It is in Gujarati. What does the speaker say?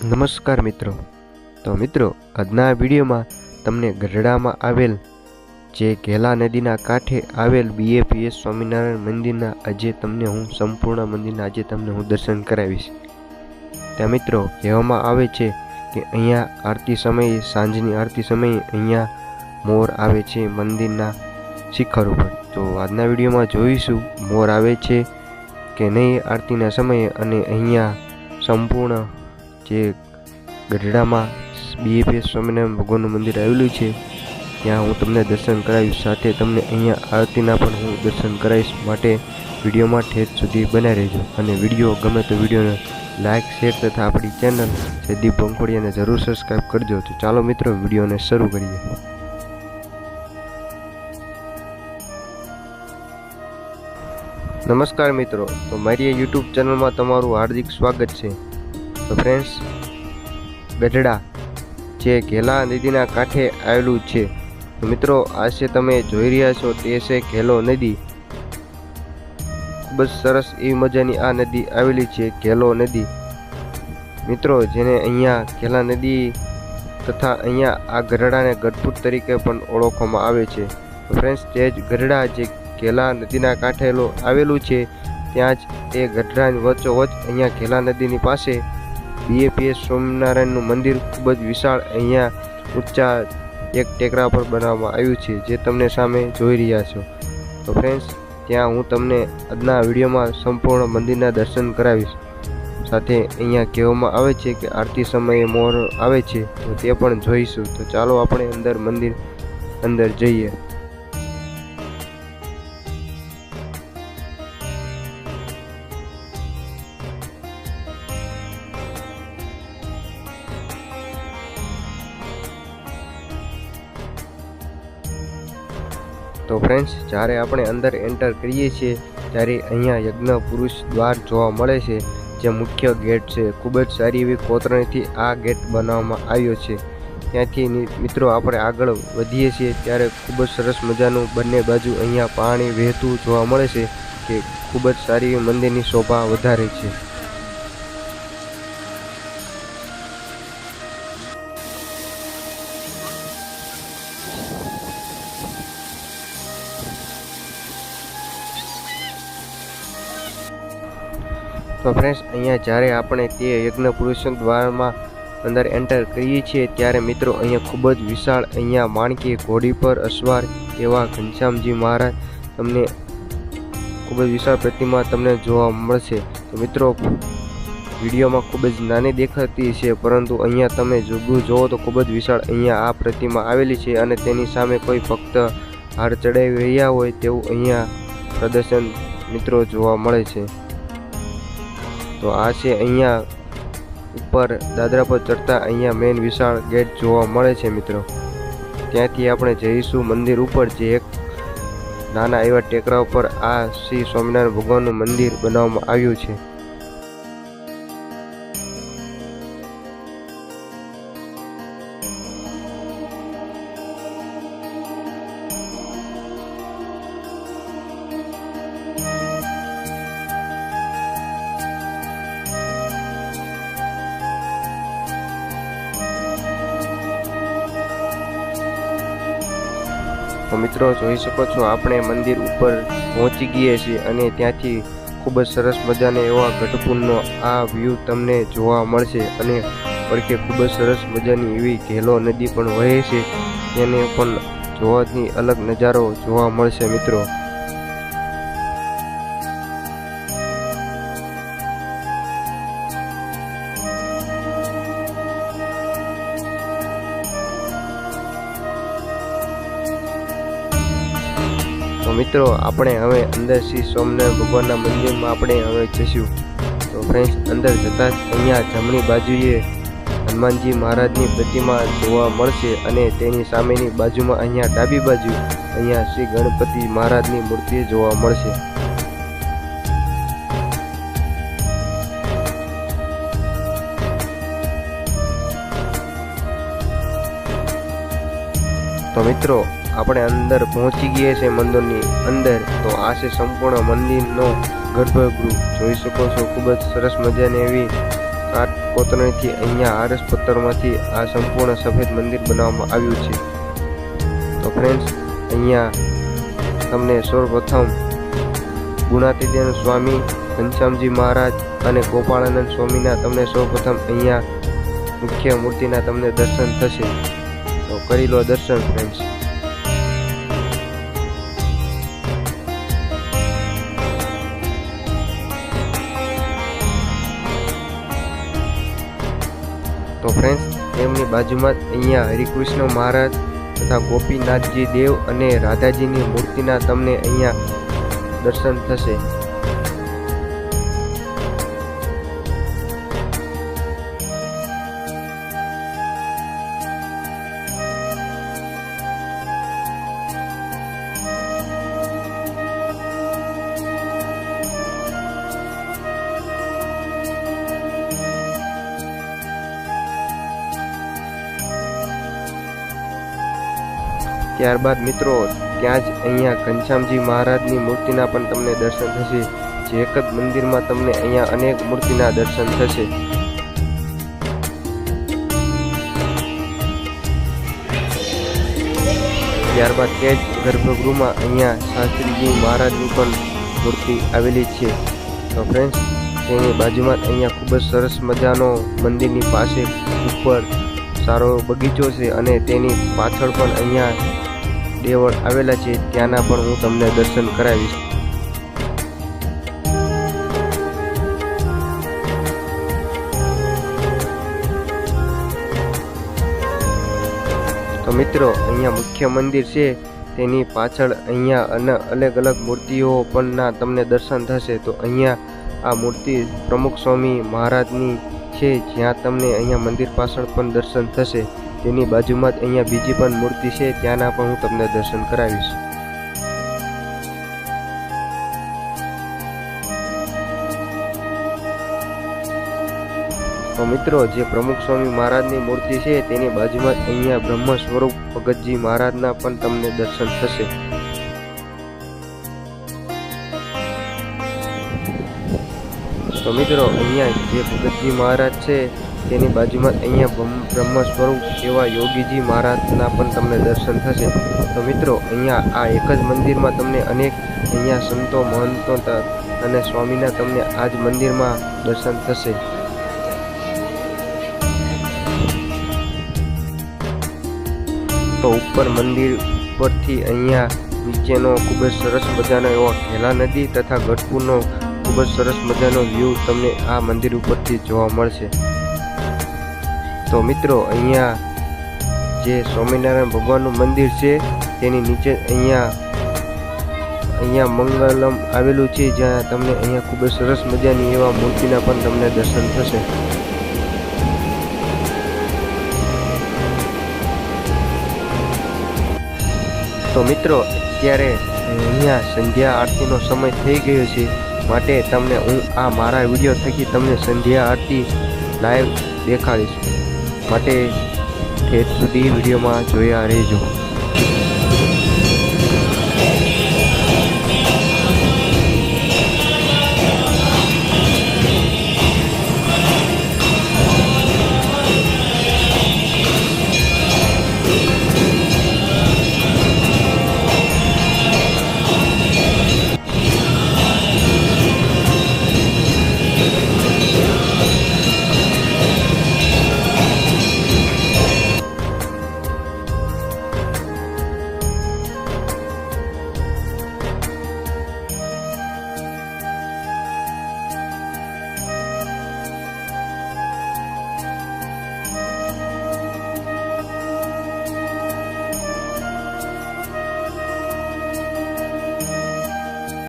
નમસ્કાર મિત્રો. તો મિત્રો, આજના વિડીયોમાં તમને ગઢડામાં આવેલ જે ઘેલા નદીના કાંઠે આવેલ બીએપીએસ સ્વામિનારાયણ મંદિરના આજે તમને હું સંપૂર્ણ મંદિરના આજે તમને હું દર્શન કરાવીશ. ત્યાં મિત્રો કહેવામાં આવે છે કે અહીંયા આરતી સમયે, સાંજની આરતી સમયે અહીંયા મોર આવે છે મંદિરના શિખર ઉપર. તો આજના વિડીયોમાં જોઈશું મોર આવે છે કે નહીં આરતીના સમયે અને અહીંયા સંપૂર્ણ જે ગઢડામાં બીએપીએસ સ્વામિનારાયણ ભગવાનનું મંદિર આવેલું છે, ત્યાં હું તમને દર્શન કરાવીશ. સાથે તમને અહીંયા આરતીના પણ હું દર્શન કરાવીશ માટે વિડીયોમાં ઠેઠ સુધી બનાવી રહેજો. અને વીડિયો ગમે તો વિડીયોને લાઇક શેર તથા આપણી ચેનલ જયદીપ બંખોડિયાને જરૂર સબસ્ક્રાઈબ કરજો. તો ચાલો મિત્રો, વિડીયોને શરૂ કરીએ. નમસ્કાર મિત્રો. તો મારી યુટ્યુબ ચેનલમાં તમારું હાર્દિક સ્વાગત છે. તો ફ્રેન્ડ્સ ગઢડા જે ઘેલા નદીના કાંઠે આવેલું છે. મિત્રો મિત્રો, આજે તમે જોઈ રહ્યા છો તે છે ઘેલો નદી. ખૂબ જ સરસ એવી મજાની આ નદી આવેલી છે, ઘેલો નદી. મિત્રો, જેને અહીંયા ઘેલા નદી તથા અહીંયા આ ગઢડાને ગઢપુટ તરીકે પણ ઓળખવામાં આવે છે. ફ્રેન્ડ્સ તે જ ગઢડા જે ઘેલા નદીના કાંઠેલો આવેલું છે, ત્યાં જ એ ગઢડાની વચ્ચોવચ અહીંયા ઘેલા નદીની પાસે બીએપીએસ સ્વામિનારાયણનું મંદિર ખૂબ જ વિશાળ અહીંયા ઊંચા એક ટેકરા પર બનાવવામાં આવ્યું છે, જે તમને સામે જોઈ રહ્યા છો. તો ફ્રેન્ડ્સ ત્યાં હું તમને આજના વિડીયોમાં સંપૂર્ણ મંદિરના દર્શન કરાવીશ. સાથે અહીંયા કહેવામાં આવે છે કે આરતી સમયે મોર આવે છે, તો તે પણ જોઈશું. તો ચાલો આપણે અંદર મંદિર અંદર જઈએ. તો ફ્રેન્ડ્સ જ્યારે આપણે અંદર એન્ટર કરીએ છીએ, ત્યારે અહીંયા યજ્ઞ પુરુષ દ્વાર જોવા મળે છે, જે મુખ્ય ગેટ છે. ખૂબ જ સારી એવી કોતરણીથી આ ગેટ બનાવવામાં આવ્યો છે. ત્યાંથી મિત્રો, આપણે આગળ વધીએ છીએ, ત્યારે ખૂબ જ સરસ મજાનું બંને બાજુ અહીંયા પાણી વહેતું જોવા મળે છે, કે ખૂબ જ સારી એવી મંદિરની શોભા વધારે છે. તો ફ્રેન્ડ્સ અહીંયા જ્યારે આપણે તે યજ્ઞ પુરુષોત્તમ દ્વારમાં અંદર એન્ટર કરીએ છીએ, ત્યારે મિત્રો અહીંયા ખૂબ જ વિશાળ અહીંયા માણકી ઘોડી પર અસવાર એવા ઘનશ્યામજી મહારાજ તમને ખૂબ જ વિશાળ પ્રતિમા તમને જોવા મળશે. તો મિત્રો, વિડીયોમાં ખૂબ જ નાની દેખાતી છે, પરંતુ અહીંયા તમે જોગું જોવો તો ખૂબ જ વિશાળ અહીંયા આ પ્રતિમા આવેલી છે અને તેની સામે કોઈ ભક્ત હાર ચડાવી રહ્યા હોય તેવું અહીંયા પ્રદર્શન મિત્રો જોવા મળે છે. તો આ છે અહીંયા ઉપર દાદરા પર ચડતા અહીંયા મેન વિશાળ ગેટ જોવા મળે છે મિત્રો. ત્યાંથી આપણે જઈશું મંદિર ઉપર જે એક નાના એવા ટેકરા ઉપર આ શ્રી સ્વામિનારાયણ ભગવાનનું મંદિર બનાવવામાં આવ્યું છે. તો મિત્રો જોઈ શકો છો, આપણે મંદિર ઉપર પહોંચી ગયા છીએ અને ત્યાંથી ખૂબ જ સરસ મજાને એવા ગઢપુરનો આ વ્યૂ તમને જોવા મળશે અને પડખે ખૂબ જ સરસ મજાની એવી ઘેલો નદી પણ વહે છે, તેને પણ જોવાથી અલગ નજારો જોવા મળશે મિત્રો. મિત્રો, આપણે હવે અંદર શ્રી સોમનાથ ભગવાનના મંદિરમાં આપણે હવે જઈશું. તો ફ્રેન્ડ્સ અંદર જતાં જ અહીંયા જમણી બાજુએ હનુમાનજી મહારાજની પ્રતિમા જોવા મળશે અને તેની સામેની બાજુમાં અહીંયા ડાબી બાજુ અહીંયા શ્રી ગણપતિ મહારાજની મૂર્તિ જોવા મળશે. તો મિત્રો આપણે અંદર પહોંચી ગયા છે મંદિરની અંદર, તો આ છે સંપૂર્ણ મંદિરનો ગર્ભગૃહ. જોઈ શકો છો, ખૂબ જ સરસ મજાની એવી કાટ કોતરણીથી અહીંયા આરસ પથ્થરમાંથી આ સંપૂર્ણ સફેદ મંદિર બનાવવામાં આવ્યું છે. તો ફ્રેન્ડ્સ અહીંયા તમને સૌપ્રથમ ગુણાતીદેવ સ્વામી ઘનશ્યામજી મહારાજ અને ગોપાળાનંદ સ્વામીના તમને સૌપ્રથમ અહીંયા મુખ્ય મૂર્તિના તમને દર્શન થશે. તો કરી લો દર્શન ફ્રેન્ડ્સ તો ફ્રેન્ડ્સ તેમની બાજુમાં અહીંયા હરિકૃષ્ણ મહારાજ તથા ગોપીનાથજી દેવ અને રાધાજીની મૂર્તિના તમને અહીંયા દર્શન થશે. ત્યારબાદ મિત્રો, ત્યાં જ અહીંયા ઘનશ્યામજી મહારાજની મૂર્તિના પણ તમને દર્શન થશે. જે જ મંદિરમાં તમને અહીંયા અનેક મૂર્તિના દર્શન થશે. ત્યારબાદ તે જ ગર્ભગૃહમાં અહીંયા શાસ્ત્રીજી મહારાજની પણ મૂર્તિ આવેલી છે. તો ફ્રેન્ડ્સ તેની બાજુમાં અહીંયા ખૂબ જ સરસ મજાનો મંદિરની પાસે ઉપર સારો બગીચો છે અને તેની પાછળ પણ અહીંયા દેવળ આવેલા છે, ત્યાંના પણ હું તમને દર્શન કરાવીશ. તો મિત્રો, અહીંયા મુખ્ય મંદિર છે, તેની પાછળ અહીંયા અને, અલગ અલગ મૂર્તિઓ પણના તમને દર્શન થશે. તો અહીંયા આ મૂર્તિ પ્રમુખ સ્વામી મહારાજની છે, જ્યાં તમને અહીંયા મંદિર પાછળ પણ દર્શન થશે. તેની બાજુમાં જ અહીંયા બીજી પણ મૂર્તિ છે, ત્યાંના પણ હું તમને દર્શન કરાવીશ. તો મિત્રો, જે પ્રમુખ સ્વામી મહારાજની મૂર્તિ છે, તેની બાજુમાં અહીંયા બ્રહ્મ સ્વરૂપ ભગતજી મહારાજના પણ તમને દર્શન થશે. તો મિત્રો, અહીંયા જે ભગતજી મહારાજ છે તેની બાજુમાં અહીંયા બ્રહ્મ સ્વરૂપ એવા યોગીજી મહારાજના પણ તમને દર્શન થશે. તો મિત્રો, અહીંયા આ એક જ મંદિરમાં તમને અનેક અહીંયા સંતો, મહંતો અને સ્વામીના તમને આ જ મંદિરમાં દર્શન થશે. તો ઉપર મંદિર પરથી અહીંયા નીચેનો ખૂબ જ સરસ મજાનો એવો ખેલા નદી તથા ગઢપુરનો ખૂબ જ સરસ મજાનો વ્યૂ તમને આ મંદિર ઉપરથી જોવા મળશે. તો મિત્રો, અહીંયા જે સ્વામિનારાયણ ભગવાનનું મંદિર છે, તેની નીચે અહીંયા અહીંયા મંગલમ આવેલું છે, જ્યાં તમને અહીંયા ખૂબ જ સરસ મજાની એવા મૂર્તિના પણ તમને દર્શન થશે. તો મિત્રો, અત્યારે અહીંયા સંધ્યા આરતીનો સમય થઈ ગયો છે, માટે તમને હું આ મારા વીડિયો થકી તમને સંધ્યા આરતી લાઈવ દેખાડીશ. માટે ઠેઠ સુધી વિડીયોમાં જોયા રહેજો.